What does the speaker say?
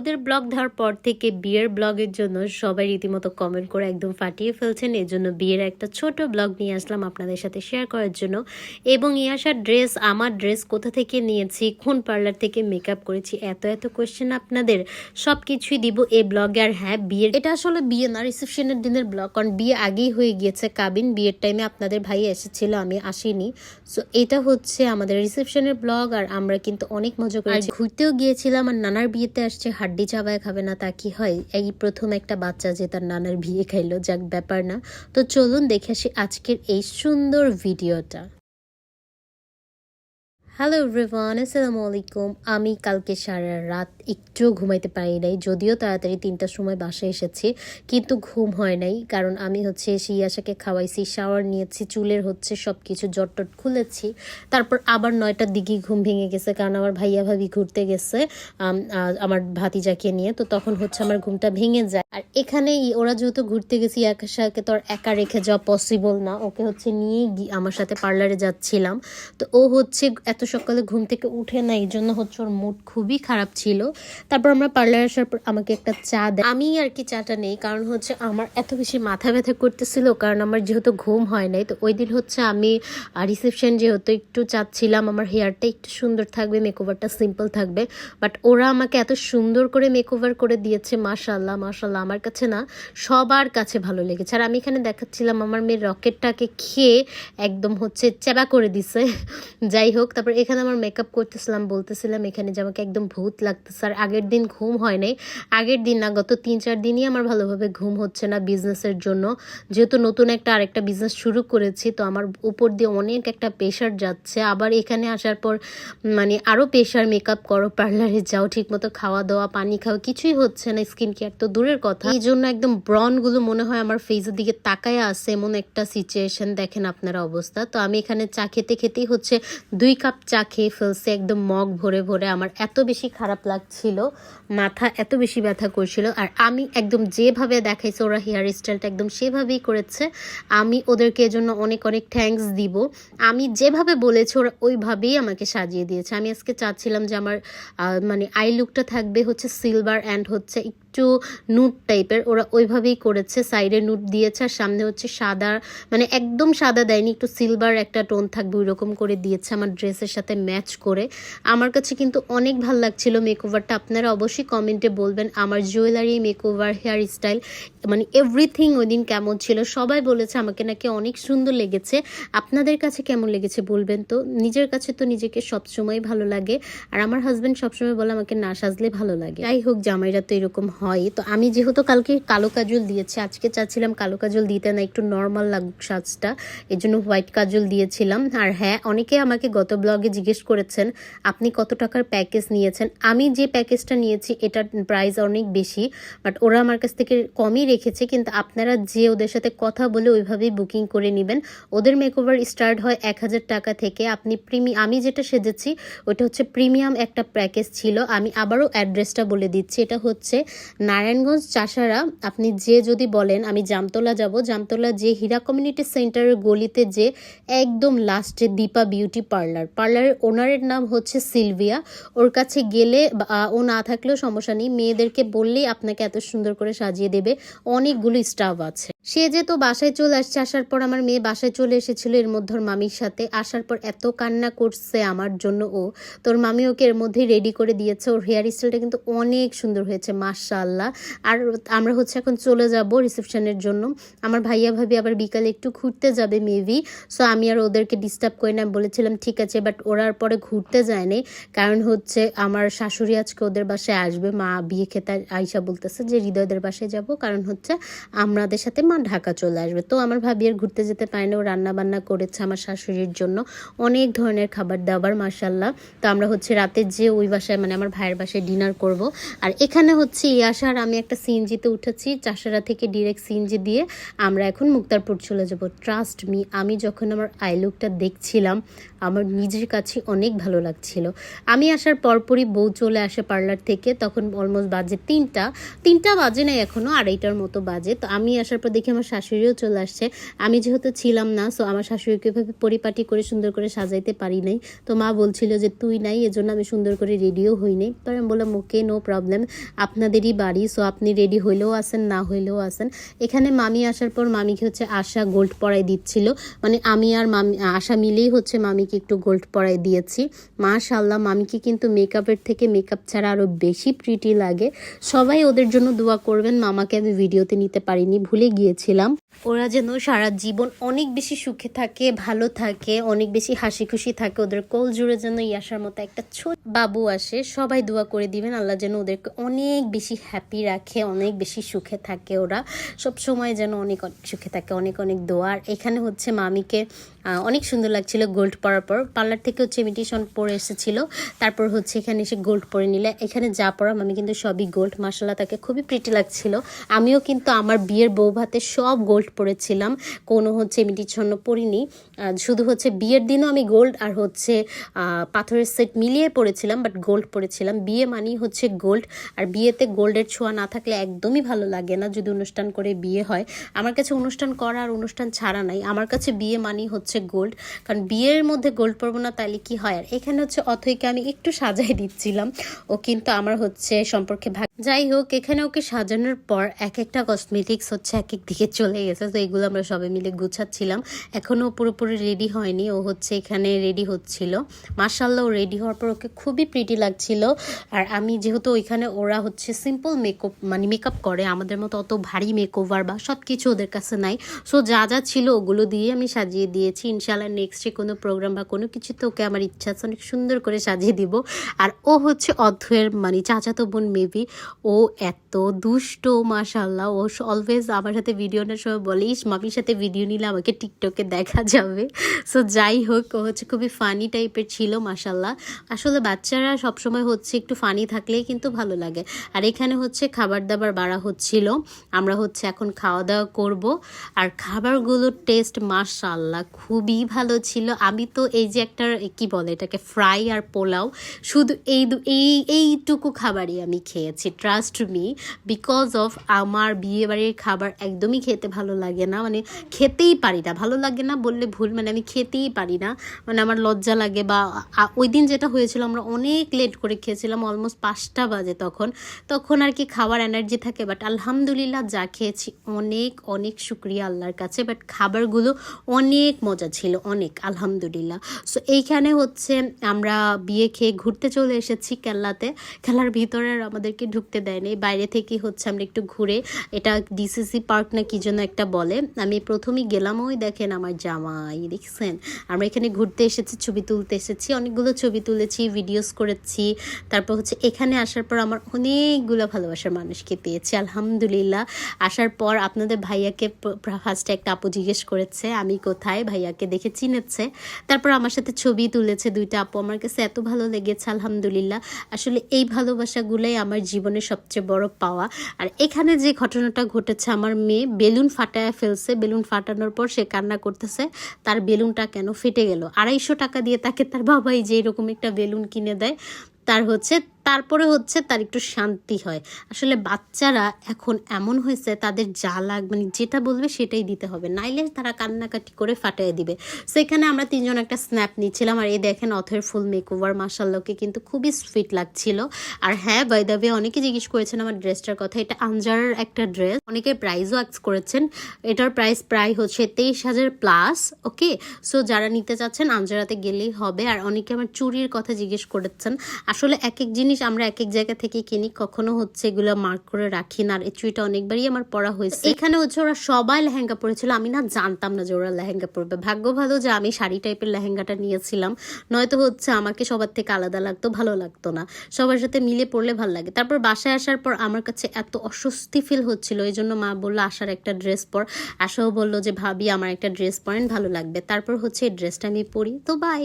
আপুদের ব্লগ দেওয়ার পর থেকে বিয়ের ব্লগের জন্য সবাই রীতিমতো কমেন্ট করে একদম ফাটিয়ে ফেলছেন। এর জন্য বিয়ের একটা ছোট ব্লগ নিয়ে আসলাম আপনাদের সাথে শেয়ার করার জন্য। এবং ইয়াসার ড্রেস আমার ড্রেস কোথা থেকে নিয়েছি, কোন পার্লার থেকে মেকআপ করেছি, এত এত কোয়েশ্চেন আপনাদের। সব কিছুই দিব এই ব্লগে। আর হ্যাঁ বিয়ের এটা আসলে বিয়ে না রিসেপশনের দিনের ব্লগ। কারণ বিয়ে আগেই হয়ে গিয়েছে। কাবিন, বিয়ের টাইমে আপনাদের ভাই এসেছিল, আমি আসিনি। সো এটা হচ্ছে আমাদের রিসেপশনের ব্লগ। আর আমরা কিন্তু অনেক মজা করেছি। ঘুরতেও গিয়েছিলাম আর নানার বিয়েতে আসছে হাড্ডি চাবায় খাবে না, তা কি হয়? এই প্রথম একটা বাচ্চা যে তার নানার বিয়ে খাইলো, যাক ব্যাপার না। তো চলুন দেখে আসি আজকের এই সুন্দর ভিডিওটা। হ্যালো রিভান আসসালামু আলাইকুম। আমি কালকে সারা রাত একটুও ঘুমাইতে পারি নাই। যদিও তাড়াতাড়ি তিনটার সময় বাসায় এসেছি, কিন্তু ঘুম হয় নাই। কারণ আমি হচ্ছে শিয়াশাকে খাওয়াইছি, শাওয়ার নিয়েছি, চুলের হচ্ছে সব কিছু জটটট খুলেছি। তারপর আবার নয়টার দিকে ঘুম ভেঙে গেছে, কারণ আমার ভাইয়া ভাবি ঘুরতে গেছে আমার ভাতিজাকে নিয়ে। তো তখন হচ্ছে আমার ঘুমটা ভেঙে যায়। আর এখানে ওরা যেহেতু ঘুরতে গেছি একাশাকে তো আর একা রেখে যাওয়া পসিবল না। ওকে হচ্ছে নিয়ে গিয়ে আমার সাথে পার্লারে যাচ্ছিলাম। তো ও হচ্ছে এত সকালে ঘুম থেকে উঠে না এই জন্য হচ্ছে ওর মুড খুবই খারাপ ছিল। তারপর আমরা পার্লার আসার পর আমাকে একটা চা দেয়। আমি আর কি চাটা নেই, কারণ হচ্ছে আমার এত বেশি মাথা ব্যথা করতেছিল, কারণ আমার যেহেতু ঘুম হয় নাই, তো ওই দিন হচ্ছে আমি রিসেপশন যেহেতু একটু চাচ্ছিলাম, আমার হেয়ারটা একটু সুন্দর থাকবে মেকওভারটা সিম্পল থাকবে বাট ওরা আমাকে এত সুন্দর করে মেকওভার করে দিয়েছে মাশাল্লাহ মাশাল্লাহ আমার কাছে না সবার কাছে ভালো লেগেছে। আর আমি এখানে দেখাচ্ছিলাম আমার মেয়ের রকেটটাকে খেয়ে একদম হচ্ছে চেবা করে দিছে। যাই হোক, তারপর এখানে আমার মেকআপ করতেছিলাম, বলতেছিলাম এখানে যে আমাকে একদম ভূত লাগতেছে আর আগের দিন ঘুম হয় নাই। আগের দিন না, গত তিন চার দিনই আমার ভালোভাবে ঘুম হচ্ছে না বিজনেসের জন্য। যেহেতু নতুন একটা আরেকটা বিজনেস শুরু করেছি, তো আমার উপর দিয়ে অনেক একটা প্রেশার যাচ্ছে। আবার এখানে আসার পর মানে আরও প্রেশার মেকআপ করো পার্লারে যাও, ঠিকমতো খাওয়া দাওয়া পানি খাওয়া কিছুই হচ্ছে না স্কিন কেয়ার তো দূরের কথা। এই জন্য একদম ব্রনগুলো মনে হয় আমার ফেসের দিকে তাকায় আছে, এমন একটা সিচুয়েশন দেখেন আপনারা অবস্থা। তো আমি এখানে চা খেতে খেতেই হচ্ছে দুই কাপ চা খেয়ে ফেলছে, একদম মগ ভরে ভরে। আমার এত বেশি খারাপ লাগছিল মাথা এত বেশি ব্যথা করছিল, আর আমি একদম যেভাবে দেখাইছে, ওরা হেয়ার স্টাইলটা একদম সেভাবেই করেছে, আমি ওদেরকে এজন্য অনেক অনেক থ্যাঙ্কস দিব। আমি যেভাবে বলেছি, ওরা ওইভাবেই আমাকে সাজিয়ে দিয়েছে। আমি আজকে চাচ্ছিলাম যে আমার মানে আই লুকটা থাকবে হচ্ছে সিলভার অ্যান্ড হচ্ছে একটু নুট টাইপের ওরা ওইভাবেই করেছে সাইডে নুট দিয়েছে, আর সামনে হচ্ছে সাদা মানে একদম সাদা দেয়নি, একটু সিলভার একটা টোন থাকবে ওই রকম করে দিয়েছে আমার ড্রেসের সাথে ম্যাচ করে। আমার কাছে কিন্তু অনেক ভালো লাগছিল মেকওভারটা আপনারা অবশ্যই কমেন্টে বলবেন। আমার জুয়েলারি মেকওভার হেয়ার স্টাইল মানে এভরিথিং ওই দিন কেমন ছিল? সবাই বলেছে আমাকে নাকি অনেক সুন্দর লেগেছে। আপনাদের কাছে কেমন লেগেছে বলবেন তো? নিজের কাছে তো নিজেকে সবসময় ভালো লাগে। আর আমার হাজব্যান্ড সবসময় বলে আমাকে না সাজলে ভালো লাগে। যাই হোক, জামাইরা তো এরকম হয়। তো আমি যেহেতু কালকে কালো কাজল দিয়েছি, আজকে চাচ্ছিলাম কালো কাজল দিতে না, একটু নর্মাল লাগুক সাজটা। এর জন্য হোয়াইট কাজল দিয়েছিলাম। আর হ্যাঁ অনেকে আমাকে গত ব্লগে জিজ্ঞেস করেছেন, আপনি কত টাকার প্যাকেজ নিয়েছেন? আমি যে প্যাকেজটা নিয়েছি, এটার প্রাইস অনেক বেশি বাট ওরা আমার কাছ থেকে কমই রেখেছে, কিন্তু আপনারা যে ওদের সাথে কথা বলে ওইভাবেই বুকিং করে নেবেন। ওদের মেকওভার স্টার্ট হয় এক হাজার টাকা থেকে, আপনি প্রিমি আমি যেটা সেজেছি, ওটা হচ্ছে প্রিমিয়াম একটা প্যাকেজ ছিল, আমি আবারও অ্যাড্রেসটা বলে দিচ্ছি, এটা হচ্ছে নারায়ণগঞ্জ চাষারা, আপনি যে যদি বলেন, আমি জামতলা যাব, জামতলা যে হীরা কমিউনিটি সেন্টারের গলিতে যে একদম লাস্টে দীপা বিউটি পার্লার পার্লারের ওনারের নাম হচ্ছে সিলভিয়া, ওর কাছে গেলে ও না থাকলেও সমস্যা নেই। মেয়েদেরকে বললেই আপনাকে এত সুন্দর করে সাজিয়ে দেবে। অনেকগুলো স্টাফ আছে। সে যে তো বাসায় চলে আসছে, আসার পর আমার মেয়ে বাসায় চলে এসেছিল এর মধ্যে ওর মামির সাথে। আসার পর এত কান্না করছে আমার জন্য ও। তোর মামি ওকে এর মধ্যেই রেডি করে দিয়েছে। ওর হেয়ার স্টাইলটা কিন্তু অনেক সুন্দর হয়েছে, মাশাআল্লাহ। আর আমরা হচ্ছে এখন চলে যাব রিসেপশনের জন্য। আমার ভাইয়া ভাবি আবার বিকালে একটু ঘুরতে যাবে মেবি সো আমি আর ওদেরকে ডিস্টার্ব করি না, বলেছিলাম, ঠিক আছে বাট ওরা আর পরে ঘুরতে যায়নি কারণ হচ্ছে আমার শাশুড়ি আজকে ওদের বাসায় আসবে। মা বিয়ে খেতে আইসা বলতেছে যে, হৃদয়দের বাসায় যাব। কারণ হচ্ছে আমাদের সাথে মা ঢাকা চলে আসবে। তো আমার ভাবি আর ঘুরতে যেতে পারে না। ও রান্না বান্না করেছে আমার শাশুড়ির জন্য। অনেক ধরনের খাবার দাবার মাসাল্লাহ তো আমরা হচ্ছে রাতে যে ওই বাসায় মানে আমার ভাইয়ের বাসায় ডিনার করব। আর এখানে হচ্ছে এই আসার আমি একটা সিএনজিতে উঠেছি, চাষারা থেকে ডিরেক্ট সিএনজি দিয়ে। আমরা এখন মুক্তারপুর চলে যাব। ট্রাস্ট মি আমি যখন আমার আই লুকটা দেখছিলাম আমার নিজের কাছে অনেক ভালো লাগছিল। আমি আসার পরপরই বউ চলে আসে পার্লার থেকে, তখন অলমোস্ট বাজে তিনটা। তিনটা বাজে নাই এখনও আড়াইটার মতো বাজে। তো আমি আসার পর দেখি আমার শাশুড়িও চলে আসছে। আমি যেহেতু ছিলাম না সো আমার শাশুড়িকে এভাবে পরিপাটি করে সুন্দর করে সাজাইতে পারি নাই। তো মা বলছিল যে, তুই নাই, এজন্য আমি সুন্দর করে রেডিও হই নাই। তো আমি বললাম, ওকে নো প্রবলেম আপনাদেরই বাড়ি সো আপনি রেডি হইলেও আসেন না হইলেও আসেন এখানে মামি আসার পর মামিকে হচ্ছে আশা গোল্ড পরাই দিচ্ছিল। মানে আমি আর মামি, আশা মিলেই হচ্ছে মামিকে একটু গোল্ড পরাই দিয়েছি। মাশাল্লাহ মামিকে কিন্তু মেকআপের থেকে মেকআপ ছাড়া আরও বেশি প্রিটি লাগে। সবাই ওদের জন্য দোয়া করবেন, মামাকে আমি ভিডিওতে নিতে পারিনি, ভুলে গিয়েছিলাম। ওরা যেন সারা জীবন অনেক বেশি সুখে থাকে, ভালো থাকে, অনেক বেশি হাসি খুশি থাকে, ওদের কোল জুড়ে যেন ইয়াসার মতো একটা ছোট বাবু আসে। সবাই দোয়া করে দিবেন, আল্লাহ যেন ওদেরকে অনেক বেশি হ্যাপি রাখে, অনেক বেশি সুখে থাকে ওরা। সব সময় যেন অনেক অনেক সুখে থাকে, অনেক অনেক দোয়া। আর এখানে হচ্ছে মামিকে অনেক সুন্দর লাগছিল গোল্ড পরার পর। পার্লার থেকে হচ্ছে ইমিটেশন পরে এসেছিল। তারপর হচ্ছে এখানে এসে গোল্ড পরে নিলে। এখানে যা পরা মামি কিন্তু সবই গোল্ড মাসাল্লাহ তাকে খুবই প্রিটি লাগছিল। আমিও কিন্তু আমার বিয়ের বউ ভাতে সব গোল্ড পরেছিলাম, কোনো হচ্ছে ইমিটেশন পরিনি। শুধু হচ্ছে বিয়ের দিনও আমি গোল্ড আর হচ্ছে পাথরের সেট মিলিয়ে পরেছিলাম বাট গোল্ড পরেছিলাম। বিয়ে মানেই হচ্ছে গোল্ড, আর বিয়েতে গোল্ডের ছোঁয়া না থাকলে একদমই ভালো লাগে না যদি অনুষ্ঠান করে বিয়ে হয়। আমার কাছে অনুষ্ঠান করা আর অনুষ্ঠান ছাড়া নাই, আমার কাছে বিয়ে মানেই হচ্ছে গোল্ড। কারণ বিয়ের মধ্যে গোল্ড পরবো না তাহলে কি হয়? আর এখানে হচ্ছে অথইকে আমি একটু সাজাই দিচ্ছিলাম, ও কিন্তু আমার হচ্ছে সম্পর্কে ভাগ যাই হোক, এখানে ওকে সাজানোর পর এক একটা কসমেটিক্স হচ্ছে এক এক দিকে চলে গেছে। তো এগুলো আমরা সবাই মিলে গুছাচ্ছিলাম। এখনও পুরোপুরি রেডি হয়নি। ও হচ্ছে এখানে রেডি হচ্ছিল। মার্শাল্লাহ ও রেডি হওয়ার পর ওকে খুবই প্রিটি লাগছিল। আর আমি যেহেতু ওইখানে ওরা হচ্ছে সিম্পল মেকআপ মানে মেকআপ করে, আমাদের মতো অত ভারী মেকওভার বা সব কিছু ওদের কাছে নাই। সো যা যা ছিল ওগুলো দিয়ে আমি সাজিয়ে দিয়েছি। ইনশাল্লাহ নেক্সটে কোনো প্রোগ্রাম বা কোনো কিছুতে ওকে আমার ইচ্ছা আছে, অনেক সুন্দর করে সাজিয়ে দিব। আর ও হচ্ছে অধ্যয়ের মানে চাচাতো বোন মেবি। ও এত দুষ্ট মাশাল্লাহ ও অলওয়েজ আমার সাথে ভিডিও নেওয়ার সময় বলিস মামির সাথে ভিডিও নিলে আমাকে টিকটকে দেখা যাবে। সো যাই হোক, ও হচ্ছে খুবই ফানি টাইপের ছিল মাশাল্লাহ আসলে বাচ্চারা সবসময় হচ্ছে একটু ফানি থাকলেই কিন্তু ভালো লাগে। আর এখানে হচ্ছে খাবার দাবার বাড়া হচ্ছিল। আমরা হচ্ছে এখন খাওয়া দাওয়া করব। আর খাবারগুলোর টেস্ট মাশাল্লাহ খুবই ভালো ছিল। আমি তো এই যে একটা কি বলে এটাকে ফ্রাই আর পোলাও, শুধু এই এই, এইটুকু খাবারই আমি খেয়েছি। ট্রাস্ট মি বিকজ অফ আমার বিয়ে বাড়ির খাবার একদমই খেতে ভালো লাগে না। মানে খেতেই পারি না। ভালো লাগে না বললে ভুল মানে আমি খেতেই পারি না। মানে আমার লজ্জা লাগে বা ওই দিন যেটা হয়েছিল আমরা অনেক লেট করে খেয়েছিলাম অলমোস্ট পাঁচটা বাজে তখন। তখন আর কি খাওয়ার এনার্জি থাকে বাট আলহামদুলিল্লাহ যা খেয়েছি অনেক অনেক শুক্রিয়া আল্লাহর কাছে। বাট খাবারগুলো অনেক মজা ছিল, অনেক, আলহামদুলিল্লাহ। সো এইখানে হচ্ছে আমরা বিয়ে খেয়ে ঘুরতে চলে এসেছি কেল্লাতে। খেলার ভিতরে আমাদেরকে আমাদেরকে ঢুকতে দেয়নি। বাইরে থেকে হচ্ছে আমরা একটু ঘুরে, এটা ডিসিসি পার্ক না কি জন্য একটা বলে। আমি প্রথমেই গেলাম, ওই দেখেন আমার জামাই, দেখছেন? আমরা এখানে ঘুরতে এসেছি, ছবি তুলতে এসেছি, অনেকগুলো ছবি তুলেছি ভিডিওস করেছি। তারপর হচ্ছে এখানে আসার পর আমার অনেকগুলো ভালোবাসার মানুষকে পেয়েছি, আলহামদুলিল্লাহ। আসার পর আপনাদের ভাইয়াকে ফার্স্টে একটা আপু জিজ্ঞেস করেছে, আমি কোথায়? ভাইয়াকে দেখে চিনেছে। তারপর আমার সাথে ছবি তুলেছে দুইটা আপু। আমার কাছে এত ভালো লেগেছে, আলহামদুলিল্লাহ। আসলে এই ভালোবাসাগুলোই আমার জীবনের সবচেয়ে বড় পাওয়া। আর এখানে যে ঘটনাটা ঘটেছে, আমার মেয়ে বেলুন ফাটায় ফেলছে। বেলুন ফাটানোর পর সে কান্না করতেছে, তার বেলুনটা কেন ফেটে গেল? আড়াইশো টাকা দিয়ে তাকে তার বাবাই যে এরকম একটা বেলুন কিনে দেয়, তার হচ্ছে তারপরে হচ্ছে তার একটু শান্তি হয়। আসলে বাচ্চারা এখন এমন হয়েছে, তাদের যা লাগ মানে যেটা বলবে সেটাই দিতে হবে। নাইলে তারা কান্নাকাটি করে ফাটিয়ে দিবে। সেখানে আমরা তিনজন একটা স্ন্যাপ নিচ্ছিলাম। আর এই দেখেন অথের ফুল মেকওভার মাসাল্লাহকে কিন্তু খুবই সুইট লাগছিল। আর হ্যাঁ বাই অনেকে জিজ্ঞেস করেছেন আমার ড্রেসটার কথা। এটা আনজারের একটা ড্রেস অনেকে প্রাইসও আক্স করেছেন। এটার প্রাইস প্রায় হচ্ছে তেইশ হাজার প্লাস ওকে? সো যারা নিতে চাচ্ছেন, আনজারাতে গেলেই হবে। আর অনেকে আমার চুরির কথা জিজ্ঞেস করেছেন। আসলে এক এক জিনিস আমরা এক এক জায়গা থেকে কিনি, কখনো হচ্ছে এগুলো মার্ক করে রাখি না। আর এই চুড়িটা অনেকবারই আমার পরা হয়েছে। এখানে হচ্ছে ওরা সবাই লেহেঙ্গা পরেছিল, আমি না জানতাম না যে ওরা লেহেঙ্গা পরবে। ভাগ্য ভালো যে আমি শাড়ি টাইপের লেহেঙ্গাটা নিয়েছিলাম। নয়তো হচ্ছে আমাকে সবার থেকে আলাদা লাগতো, ভালো লাগতো না। সবার সাথে মিলে পড়লে ভালো লাগে। তারপর বাসায় আসার পর আমার কাছে এত অস্বস্তি ফিল হচ্ছিল এই জন্য মা বলল, আসার একটা ড্রেস পর। আশাও বলল যে, ভাবি, আমার একটা ড্রেস পরেন, ভালো লাগবে। তারপর হচ্ছে এই ড্রেসটা আমি পরি। তো বাই